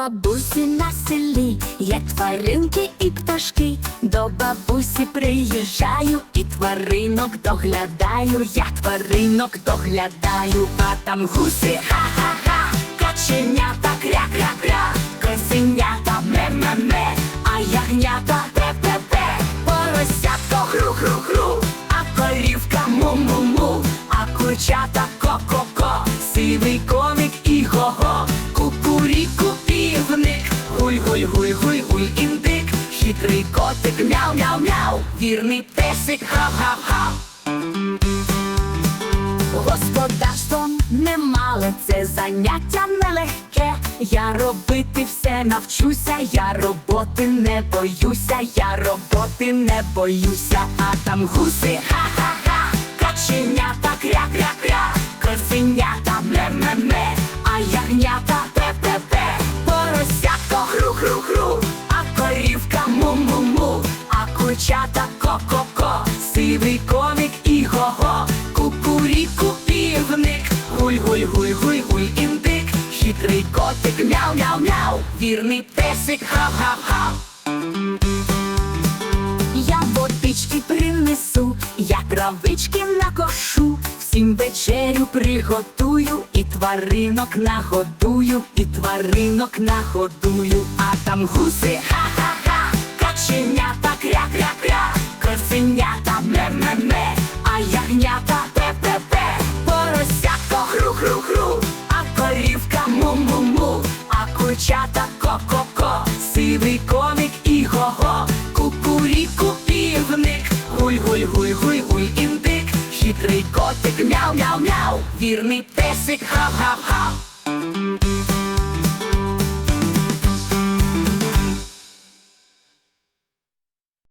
бабусі на селі. Є тваринки і пташки. До бабусі приїжджаю і тваринок доглядаю. Я тваринок доглядаю, а там гуси. Ха-ха-ха, каченята кря-кря-кря, козенята ме-ме-ме, а ягнята пе-пе-пе, поросятко хру-хру-хру, а корівка му-му-му, а курчата гуль-гуль-гуль-гуль-гуль індик, хитрий котик мяу-мяу-мяу, вірний песик гав-гав-гав. Господарством немале це заняття нелегке. Я робити все навчуся, я роботи не боюся, я роботи не боюся, а там гуси ха-ха-ха, каченята кря-кря-кря, козенята ме-ме-ме, а ягнята пе-пе-пе, поросятко хру-хру-хру, а курчата ко-ко-ко, сивий комік і го-го, кукуріку півник, гуль-гуль-гуль-гуль-гуль індик, хитрий котик мяу-мяу-мяу, вірний песик гав-гав-гав. Я водички принесу, я травички накошу, всім вечерю приготую, і тваринок нагодую, і тваринок нагодую, а там гуси ха-ха-ха, а курчата ко-ко-ко, сивий комік і го-го, кукуріку півник, гуль-гуль-гуль-гуль-гуль індик, хитрий котик мяу-мяу-мяу, вірний песик гав-гав-гав.